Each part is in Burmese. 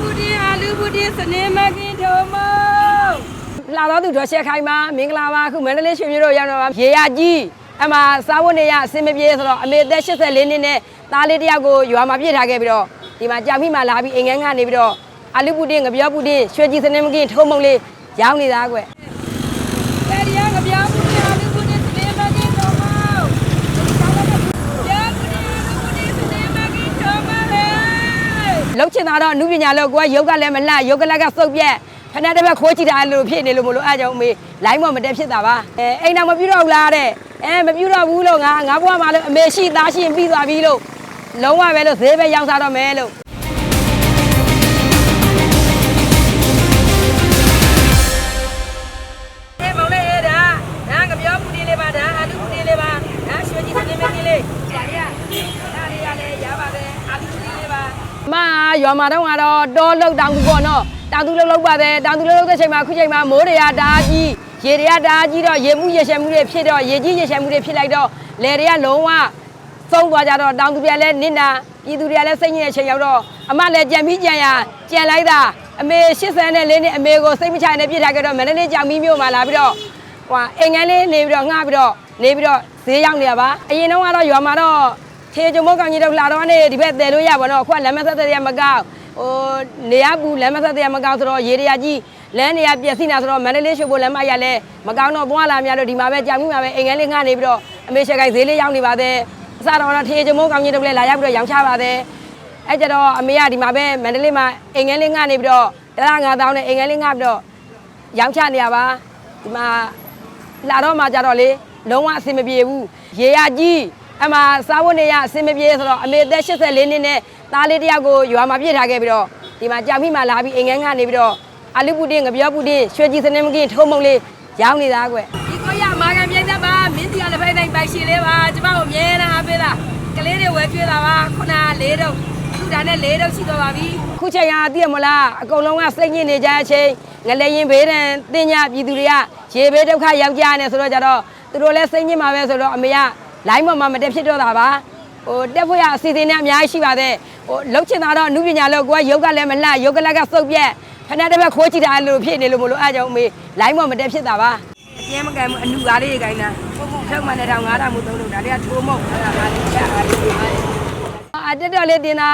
ဘူဒီအာလူဘူဒီစနေမကင်ထုံမလာတော့သူတော်ချက်ခိုင်းပါမင်္ဂလာပါအခုမန္တလေးရွှေမြို့တို့ရောက်တော့ရေရကြီးအမှစားဝတ်နေရအစင်မပြေဆိုတော့အမေသက်84နှစ်နဲ့သားလေးတယောက်ကိုရွာမှာပြစ်ထားခဲ့ပြီးတော့ဒီမှာကြာမိမှလာပြီးအိမ်ငန်းကနေပြီးတော့အာလူဘူဒီငပြောဘူဒီရွှေကြီးစနေမကင်ထုံမုံလေးရောင်းနေတာကွတယ် လှုပ်ချင်တာတော့အနုပညာလို့ကိုကရုပ်ကလည်းမလှရုပ်ကလက်ကစုပ်ပြက်ဖက်နဲ့တစ်ဘက်ခိုးကြည့်တာလို့ဖြစ်နေလို့မလို့အားကြောင့်အမေလိုင်းမမတက်ဖြစ်တာပါအဲအိမ်တော်မပြူတော့ဘူးလားတဲ့အဲမပြူတော့ဘူးလို့ငါငါဘွားမှာလို့အမေရှိသားရှိရင်ပြီးသွားပြီလို့လုံးဝပဲလို့ဈေးပဲရောင်းစားတော့မယ်လို့အဲမောင်လေးအဲဒါဒါငပြောပူဒီလေးပါဒါအာလူပူဒီလေးပါဒါရွှေကြီးစနေမင်းကြီးလေးဒါရဒါလေးရလေရပါတယ်အာလူပူဒီလေးပါ မရွာမှာတော့ကတော့တောလောက်တောင်သူပေါ့နော်တောင်သူလောက်လောက်ပါတယ်တောင်သူလောက်လောက်တဲ့ချိန်မှာခုချိန်မှာမိုးတွေကဒါကြီးရေတွေကဒါကြီးတော့ရေမှုရေရှည်မှုတွေဖြစ်တော့ရေကြီးရေရှည်မှုတွေဖြစ်လိုက်တော့လယ်တွေကလုံးဝသုံးသွားကြတော့တောင်သူတွေကလည်းနစ်နာပြည်သူတွေကလည်းစိတ်ညစ်တဲ့အချိန်ရောက်တော့အမလည်းကြံပြီးကြံရကြံလိုက်တာအမေ80နဲ့လေးနဲ့အမေကိုစိတ်မချနဲ့ပြစ်ထားကြတော့မန္တလေးကြောင်ပြီးမြို့မှာလာပြီးတော့ဟိုအိမ်ငန်းလေးနေပြီးတော့ငှပြီးတော့နေပြီးတော့ဈေးရောက်နေရပါအရင်တော့ကတော့ရွာမှာတော့ ထေကျုံမောကောင်ကြီးတို့လာတော့နေဒီဘက်တည်လို့ရပါတော့အခုကလမ်းမဆက်တဲ့ရမကောက်ဟိုနေရဘူးလမ်းမဆက်တဲ့ရမကောက်ဆိုတော့ရေတရာကြီးလမ်းနေရပြည့်စည်နေဆိုတော့မန္တလေးရွှေဘိုလမ်းမရလဲမကောင်းတော့သွားလာများတော့ဒီမှာပဲကြောင်ပြီးမှာပဲအိမ်ငန်းလေးငှနေပြီးတော့အမေရှက်ကိုက်ဈေးလေးရောက်နေပါသေးအစားတော့ထေကျမုံကောင်းကြီးတို့လည်းလာရောက်ပြီးတော့ရောင်းချပါတယ်အဲကြတော့အမေကဒီမှာပဲမန္တလေးမှာအိမ်ငယ်လေးငှနေပြီးတော့တလား9000နဲ့အိမ်ငယ်လေးငှပြီးတော့ရောင်းချနေရပါဒီမှာလာတော့မှကြတော့လေလုံးဝအဆင်မပြေဘူးရေရကြီး အမှစားဝတ်နေရအဆင်မပြေဆိုတော့အမေသက်84နှစ်နဲ့သားလေးတယောက်ကိုရွာမှာပြစ်ထားခဲ့ပြီးတော့ဒီမှာကြာမိမှလာပြီးအိမ်ငယ်ငှနေပြီးတော့အာလူပူတင်ငပြောပူတင်ရွှေကြီးစနေမကင်းထုံးမုံလေးရောင်းနေတာကွဒီကိုရမာကန်မြိုက်သက်ပါမင်းစီကလည်းဖိုက်တိုင်းပိုက်ရှင်လေးပါကျမကိုအမြဲတမ်းအားပေးတာကလေးတွေဝယ်ကျွေးတာပါခုနလေးတော့သူဒါနဲ့လေးတော့ရှိတော့ပါပြီခုချိန်ကသိရမလားအကုန်လုံးကစိတ်ညစ်နေကြတဲ့အချိန်ငလည်းရင်ဘေးတန်တင်ညပြည်သူတွေကရေဘေးဒုက္ခရောက်ကြရတယ်ဆိုတော့ကြတော့သူတို့လည်းစိတ်ညစ်မှာပဲဆိုတော့အမေက လိုင်းပေါ်မှာမတက်ဖြစ်တော့တာပါဟိုတက်ဖို့ရအစီအစဉ်နဲ့အများကြီးရှိပါသေးဟိုလှုပ်ချင်တာတော့အနုပညာလို့ကိုကရုပ်ကလည်းမလှရုပ်ကလက်ကစုပ်ပြက်ဖက်နဲ့တစ်ဘက်ခိုးကြည့်တာလို့ဖြစ်နေလို့မလို့အားကြောင့်အမေလိုင်းပေါ်မတက်ဖြစ်တာပါအကျဲမကန်ဘူးအနုကားလေးကိုင်းတာထုံမှန်တဲ့ထောင်9000မှုသုံးလို့ဒါတွေကထိုးမုတ်အဲ့ဒါပါလေးချက်အားလေးအတက်တော်လေးတင်တာ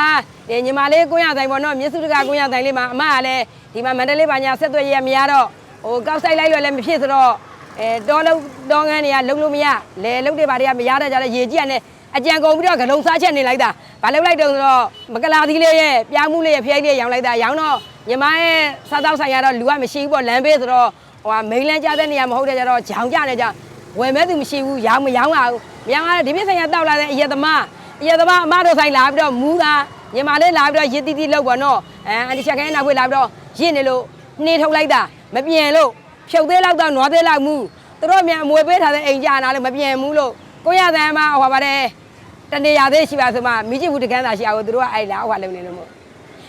ဒီညီမလေးကိုရဆိုင်ပေါ့နော်မြစ်စုတကကိုရဆိုင်လေးမှာအမကလည်းဒီမှာမန္တလေးပါညာဆက်သွယ်ရမရတော့ဟိုကောက်ဆိုင်လိုက်လို့လည်းမဖြစ်ဆိုတော့ အဲတောလုံးတောငန်းတွေကလုံးလို့မရလဲလုံးတွေပါတွေကမရတဲ့ကြလဲရေကြီးရတယ်အကြံကုန်ပြီးတော့ဂလုံးစားချက်နေလိုက်တာဘာလုပ်လိုက်တုံးဆိုတော့မကလာသီးလေးရဲ့ပြားမှုလေးရဲ့ဖျိုက်လေးရောင်းလိုက်တာရောင်းတော့ညီမရဲ့စားတော့ဆိုင်ရတော့လူကမရှိဘူးပေါ့လမ်းဘေးဆိုတော့ဟိုကမိန်လန်းကြတဲ့နေရာမဟုတ်တဲ့ကြတော့ဂျောင်ကြနေကြဝယ်မဲ့သူမရှိဘူးရောင်းမရောင်းပါဘူးမရောင်းရဒီပြဆိုင်ရတောက်လာတဲ့အရက်သမားအရက်သမားအမတို့ဆိုင်လာပြီးတော့မူးတာညီမလေးလာပြီးတော့ရစ်တီတီလောက်ပေါ့နော်အဲအန်တီချက်ခဲနောက်ဖွေးလာပြီးတော့ရစ်နေလို့နှင်းထုတ်လိုက်တာမပြန်လို့ ဖြုတ်သေးလောက်တော့နွားသေးလောက်မူသူတို့မြန်အမွေပေးထားတဲ့အိမ်ကြနာလို့မပြန်ဘူးလို့ကိုရသမ်းမဟောပါတယ်တနေရာသေးရှိပါဆိုမှမိချစ်ဘူးတကန်းသာရှိအောင်သူတို့ကအဲ့လာဟောလုံနေလို့မို့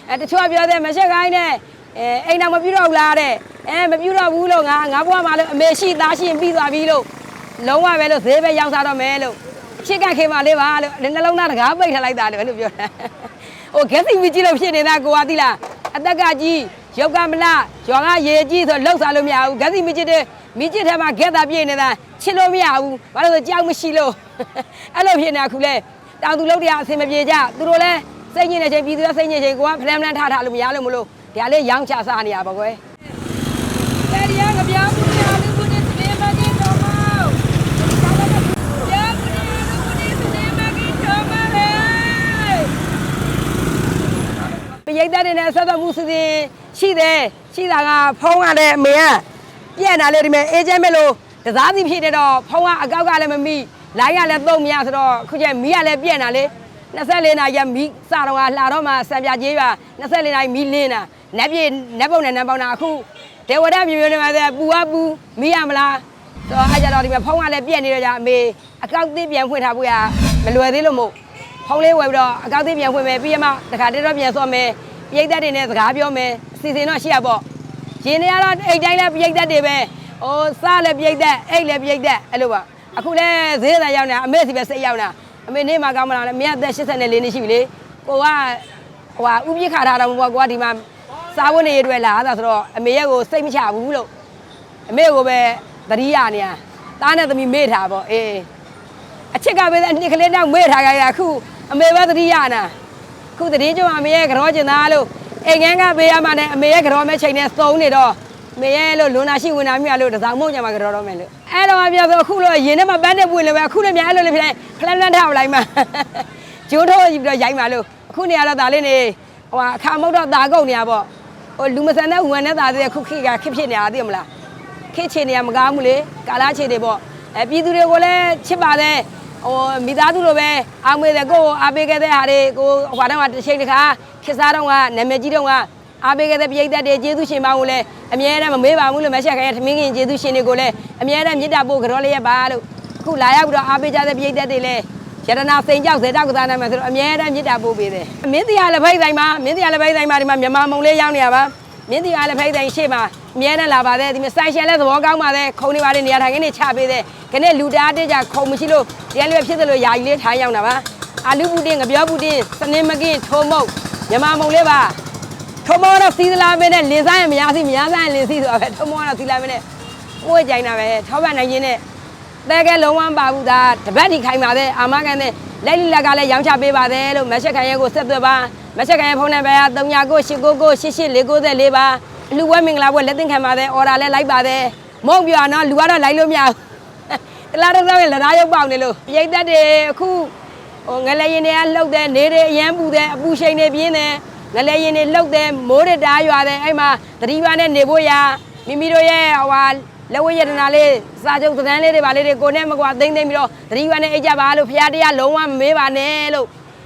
အဲတချို့ကပြောတယ်မရှက်ခိုင်းနဲ့အဲအိမ်တော်မပြူတော့ဘူးလားတဲ့အဲမပြူတော့ဘူးလို့ငါငါဘွားမှာလို့အမေရှိသားရှိရင်ပြီးသွားပြီလို့လုံးဝပဲလို့ဈေးပဲရောင်းစားတော့မယ်လို့ချစ်ကခေပါလေးပါလို့နှလုံးသားတကားပိတ်ထားလိုက်တာလို့လို့ပြောတာဟိုဂက်စီမီကြီးလို့ဖြစ်နေတာကိုကသိလားအသက်ကကြီး ရုပ်ကမလားရွာကရေကြီးဆိုလှုပ်စားလို့မရဘူးဂက်စီမီကြီးတဲ့မီကြီးထဲမှာဂက်တာပြည့်နေတာချစ်လို့မရဘူးဘာလို့လဲကြောက်မရှိလို့အဲ့လိုဖြစ်နေတာခုလဲတောင်သူလုပ်တရားအဆင်မပြေကြသူတို့လဲစိတ်ညစ်နေချိန်ပြည်သူကစိတ်ညစ်ချိန်ကိုကဖလန်ဖလန်ထားထားလို့မရလို့မလို့ဒါလေးရောင်းချစားနေရပါကွယ်တယ်ရီယာကပြောင်းဘူးညာလူဘူးနေစနေမကင်းတော့မောပြောင်းဘူးညာလူဘူးနေစနေမကင်းတော့မလေပရိသတ်တွေနဲ့ဆက်သွယ်မှုစီစဉ် ရှိတယ်ရှိတာကဖုံးကလည်းအမေကပြက်တာလေဒီမဲ့အေဂျင့်မဲ့လို့တစားစီဖြစ်တဲ့တော့ဖုံးကအကောက်ကလည်းမမိလိုင်းကလည်းသုံးမရဆိုတော့ခုကျမီးကလည်းပြက်တာလေ24နာရီမီးစတော့ကလှတော့မှစံပြကြေးပါ24နာရီမီးလင်းတာနက်ပြေနက်ပုံနဲ့နက်ပေါင်းတာအခုဒေဝဒမျိုးမျိုးနဲ့မှပူအပူမီးရမလားဆိုတော့အဲ့ကြတော့ဒီမှာဖုန်းကလည်းပြက်နေတော့ကြအမေအကောက်သေးပြန်ဖွင့်ထားဖို့ရမလွယ်သေးလို့မို့ဖုန်းလေးဝယ်ပြီးတော့အကောက်သေးပြန်ဖွင့်မယ်ပြီးရမှတခါတည်းတော့ပြန်စော့မယ်ပြိတ်သက်တွေနဲ့စကားပြောမယ်အ စီအစဉ်တော့ရှိရပေါ့ရင်တွေကတော့အိတ်တိုင်းလည်းပြိတ်သက်တွေပဲဟိုစားလည်းပြိတ်သက်အိတ်လည်းပြိတ်သက်အဲ့လိုပါအခုလည်းဈေးသာရောက်နေတာအမေစီပဲစိတ်ရောက်နေတာအမေနေမှာကောင်းမလားလဲအမေအသက်84နှစ်ရှိပြီလေကိုကဟိုဟာဥပိ္ပခါထားတာမဟုတ်ဘူးကွာဒီမှာစားဖို့နေရတွေ့လာတာဆိုတော့အမေရဲ့ကိုစိတ်မချဘူးလို့အမေကိုပဲသတိရနေရတားနဲ့သမီးမေ့ထားပေါ့အေးအချစ်ကပဲအနှစ်ကလေးတော့မေ့ထားကြရအခုအမေပဲသတိရနာအခုသတိကျမအမေရဲ့ကြောကျင်သားလို့ အိမ်ငန်းကပေးရမှနဲ့အမေရဲ့ကြောမဲ့ချိန်နဲ့သုံးနေတော့မေရဲ့လို့လွန်နာရှိဝင်နာမြလို့တစောင်းမုံညမှာကြောတော့မယ်လို့အဲ့တော့မှပြောဆိုအခုလို့ရင်ထဲမှာပန်းတဲ့ပွင့်လည်းပဲအခုလည်းများအဲ့လိုလေးဖြစ်ဖလန်ဖလန်ထားလိုက်မှကျိုးထိုးပြီးတော့ရိုက်မှလို့အခုနေရတော့ဒါလေးနေဟိုအခါမဟုတ်တော့ဒါကုန်နေရပေါ့ဟိုလူမဆန်တဲ့ဝင်တဲ့သားတွေခုခေတ်ကခစ်ဖြစ်နေတာသိမလားခေတ်ချေနေရမကားဘူးလေကာလာချေတွေပေါ့အဲပြည်သူတွေကိုလည်းချစ်ပါတယ်ဟိုမိသားစုလိုပဲအားမွေးတယ်ကိုယ်အားပေးခဲ့တဲ့ဟာတွေကိုဟိုတော့တစ်ချိန်တစ်ခါ ခေတ်စားတော့ကနာမည်ကြီးတော့ကအားပေးခဲ့တဲ့ပြည်သက်တွေကျေးဇူးရှင်ပါကိုလည်းအမြဲတမ်းမမေးပါဘူးလို့မဆက်ခဲ့ထမင်းခင်ကျေးဇူးရှင်တွေကိုလည်းအမြဲတမ်းမေတ္တာပို့ကြောလေးရပါလို့အခုလာရောက်ပြီးတော့အားပေးကြတဲ့ပြည်သက်တွေလည်းရတနာစိန်ကြောက်စေတောက်ကစားနိုင်မှာဆိုတော့အမြဲတမ်းမြစ်တာပို့ပေးတယ်မင်းတရားလက်ဖိတ်ဆိုင်မှာမင်းတရားလက်ဖိတ်ဆိုင်မှာဒီမှာမြန်မာမုံလေးရောက်နေရပါမင်းတရားလက်ဖိတ်ဆိုင်ရှေ့မှာအမြဲတမ်းလာပါတယ်ဒီမှာစိုက်ရှယ်လဲသဘောကောင်းပါတယ်ခုံနေပါတယ်နေရာထိုင်ခင်းနေချပေးတယ်ခနဲ့လူတားတက်ကြခုံမရှိလို့တရားလွယ်ဖြစ်တယ်လို့ယာကြီးလေးထိုင်ရောက်တာပါအာလူပူတင်ငပြောပူတင်စနင်းမကင်းထုံမုတ် မြန်မာမုံလေးပါထုံမောတော့စီးသလားမင်းနဲ့လင်ဆိုင်မရစီမရဆိုင်လင်စီဆိုတော့ပဲထုံမောတော့စီးလာမင်းနဲ့ကိုယ်ကြိုင်တာပဲထောက်ပံ့နိုင်ခြင်းနဲ့တဲကဲလုံးဝမပါဘူးဒါတပတ်ဒီခိုင်ပါတဲ့အာမခံတဲ့လက်လီလက်ကလည်းရောင်းချပေးပါတယ်လို့မက်ဆက်ခိုင်ရဲကိုဆက်သွယ်ပါမက်ဆက်ခိုင်ရဲဖုန်းနံပါတ်က3998998894ပါလူဝဲမင်္ဂလာပွဲလက်သင်ခံပါတယ်အော်ဒါလည်းလိုက်ပါတယ်မုံပြောနော်လူကတော့လိုက်လို့မရဘူးတလားတော့ဆိုရင်လက်သားရုပ်ပေါက်နေလို့ရိတ်သက်တွေအခု ဟိုငလဲရင်တွေကလှုပ်တယ်နေတွေအရန်ပူတယ်အပူချိန်တွေပြင်းတယ်ငလဲရင်တွေလှုပ်တယ်မိုးတွေတားရွာတယ်အဲ့မှာတတိရွာနဲ့နေဖို့ရမိမိတို့ရဲ့ဟိုဟာလက်ဝဲရတနာလေးစာချုပ်သဏ္ဍာန်လေးတွေပါလေးတွေကိုနဲ့မကွာသိမ့်သိမ့်ပြီးတော့တတိရွာနဲ့အိတ်ကြပါလို့ဖရားတရားလုံးဝမမေးပါနဲ့လို့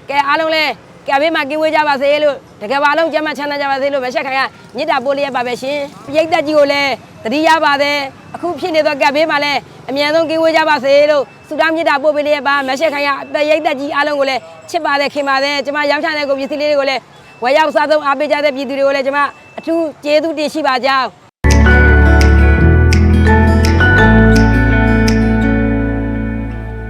ကဲအားလုံးလဲကဲဘေးမှာကင်းဝေးကြပါစေလို့တကယ်ပါလုံးကျမ်းမချမ်းသာကြပါစေလို့မဆက်ခိုင်ကမြစ်တာပိုးလေးရပါပဲရှင်ရိတ်သက်ကြီးကိုလည်း တတိရပါတယ်အခုဖြစ်နေတော့ကဲဘေးမှာလည်းအမြန်ဆုံးကင်းဝေးကြပါစေလို့ဆုတောင်းမြစ်တာပို့ပေးလေးရပါမဆက်ခိုင်ကအသက်ရိတ်သက်ကြီးအားလုံးကိုလည်းချစ်ပါတယ်ခင်ပါတယ်ကျမရောင်းချတဲ့ကိုပစ္စည်းလေးတွေကိုလည်းဝယ်ရောက်စားဆုံးအားပေးကြတဲ့ပြည်သူတွေကိုလည်းကျမအထူးကျေးဇူးတင်ရှိပါကြောင်း